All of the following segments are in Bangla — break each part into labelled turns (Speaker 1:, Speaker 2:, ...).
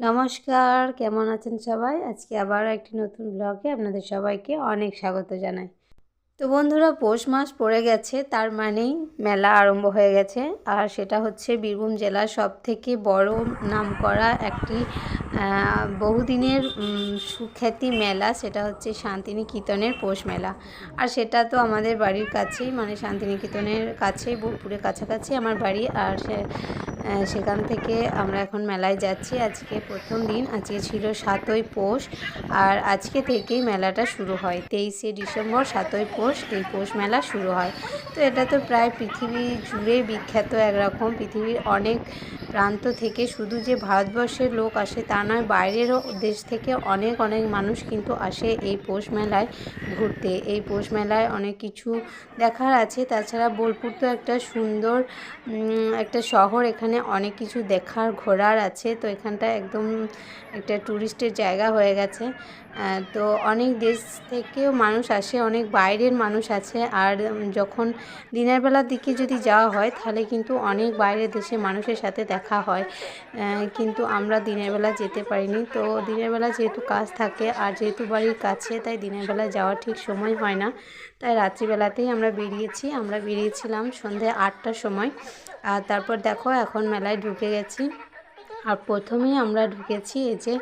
Speaker 1: নমস্কার, কেমন আছেন সবাই? আজকে আবার একটি নতুন ব্লগে আপনাদের সবাইকে অনেক স্বাগত জানাই। তো বন্ধুরা, পৌষ মাস পড়ে গেছে, তার মানেই মেলা আরম্ভ হয়ে গেছে। আর সেটা হচ্ছে বীরভূম জেলার সব থেকে বড় নাম করা একটি বহুদিনের সুখ্যাতি মেলা, সেটা হচ্ছে শান্তিনিকেতনের পৌষ মেলা। আর সেটা তো আমাদের বাড়ির কাছেই মানে শান্তিনিকেতনের কাছেই, বোলপুরের কাছাকাছি আমার বাড়ি। আর সেখান থেকে আমরা এখন মেলায় যাচ্ছি। আজকে প্রথম দিন, আজকে ছিল সাতই পৌষ, আর আজকে থেকেই মেলাটা শুরু হয়। তেইশে ডিসেম্বর, সাতই পৌষ, এই পৌষ মেলা শুরু হয়। তো এটা তো প্রায় পৃথিবী জুড়ে বিখ্যাত একরকম। পৃথিবীর অনেক প্রান্ত থেকে শুধু যে ভারতবর্ষের লোক আসে তা নয়, বাইরেরও দেশ থেকে অনেক অনেক মানুষ কিন্তু আসে এই পৌষ মেলায় ঘুরতে। এই পৌষ মেলায় অনেক কিছু দেখার আছে। তাছাড়া বোলপুর তো একটা সুন্দর একটা শহর। এখানে অনেক কিছু দেখার, ঘোরার আছে। তো এখানটা একদম একটা ট্যুরিস্টের জায়গা হয়ে গেছে। তো অনেক দেশ থেকেও মানুষ আসে, অনেক বাইরের মানুষ আছে। আর যখন দিনের বেলার দিকে যদি যাওয়া হয়, তাহলে কিন্তু অনেক বাইরের দেশে মানুষের সাথে দেখা হয়। কিন্তু আমরা দিনের বেলা যেতে পারিনি। তো দিনের বেলা যেহেতু কাজ থাকে আর যেহেতু বাড়ির কাছে, তাই দিনের বেলা যাওয়ার ঠিক সময় হয় না। তাই রাত্রিবেলাতেই আমরা বেরিয়েছি। আমরা বেরিয়েছিলাম সন্ধে আটটার সময়। আর তারপর দেখো এখন মেলায় ঢুকে গেছি। আর প্রথমেই আমরা ঢুকেছি এই যে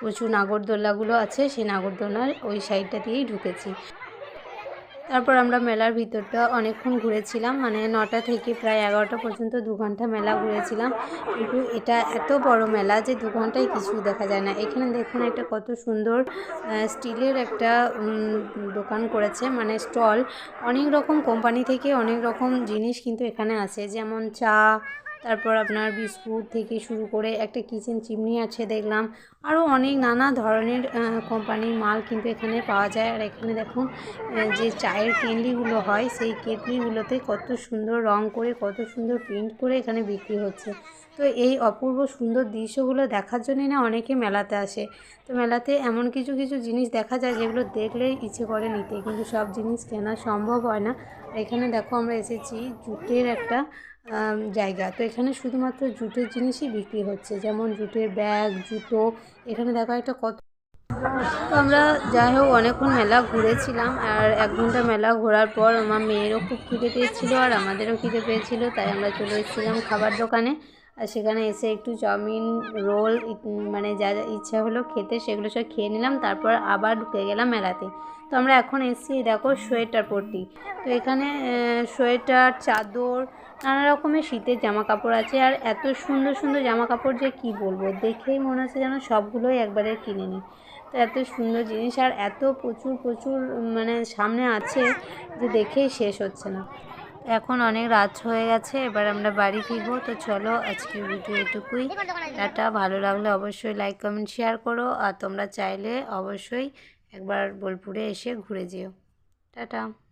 Speaker 1: প্রচুর নাগরদোলাগুলো আছে, সেই নাগরদোলার ওই সাইডটা দিয়েই ঢুকেছি। তারপর আমরা মেলার ভিতরটা অনেকক্ষণ ঘুরেছিলাম মানে নটা থেকে প্রায় এগারোটা পর্যন্ত দু ঘণ্টা মেলা ঘুরেছিলাম। কিন্তু এটা এত বড় মেলা যে দু ঘন্টায় কিছু দেখা যায় না। এখানে দেখুন একটা কত সুন্দর স্টিলের একটা দোকান করেছে মানে স্টল। অনেক রকম কোম্পানি থেকে অনেক রকম জিনিস কিন্তু এখানে আছে যেমন চা তারপর আপনার বিস্কুট থেকে শুরু করে একটা কিচেন চিমনি আছে দেখলাম। আরও অনেক নানা ধরনের কোম্পানির মাল কিন্তু এখানে পাওয়া যায়। আর এখানে দেখুন যে চায়ের কেটলিগুলো হয়, সেই কেটলিগুলোতে কত সুন্দর রং করে, কত সুন্দর প্রিন্ট করে এখানে বিক্রি হচ্ছে। তো এই অপূর্ব সুন্দর দৃশ্যগুলো দেখার জন্যই না অনেকে মেলাতে আসে। তো মেলাতে এমন কিছু কিছু জিনিস দেখা যায় যেগুলো দেখলেই ইচ্ছে করে নিতে। কিন্তু সব জিনিস কেনা সম্ভব হয় না। এখানে দেখো আমরা এসেছি জুটের একটা জায়গা। তো এখানে শুধুমাত্র জুটের জিনিসই বিক্রি হচ্ছে। যেমন জুটের ব্যাগ, জুতো, এখানে দেখো একটা কত তো আমরা যাই হোক অনেকক্ষণ মেলা ঘুরেছিলাম। আর এক ঘণ্টা মেলা ঘোরার পর আমার মেয়েরও খুব খিদে পেয়েছিলো আর আমাদেরও খিদে পেয়েছিলো। তাই আমরা চলে এসেছিলাম খাবার দোকানে। আর সেখানে এসে একটু চাউমিন রোল মানে যা যা ইচ্ছা হলো খেতে সেগুলো সব খেয়ে নিলাম, তারপর আবার ঢুকে গেলাম মেলাতে। তো আমরা এখন এসেছি দেখো সোয়েটার পরতি তো এখানে সোয়েটার, চাদর, নানা রকমের শীতের জামা কাপড় আছে, আর এত সুন্দর সুন্দর জামা কাপড় যে কি বলব, দেখেই মনে হচ্ছে যেন সবগুলোই একবারে কিনে নিই। তো এত সুন্দর জিনিস, আর এত প্রচুর প্রচুর মানে সামনে আছে যে দেখেই শেষ হচ্ছে না। এখন অনেক রাত হয়ে গেছে, এবার আমরা বাড়ি ফিরবো। তো চলো আজকের ভিডিও এটুকুই। টাটা, ভালো লাগলে অবশ্যই লাইক কমেন্ট শেয়ার করো। আর তোমরা চাইলে অবশ্যই একবার বোলপুরে এসে ঘুরে যেও। টাটা।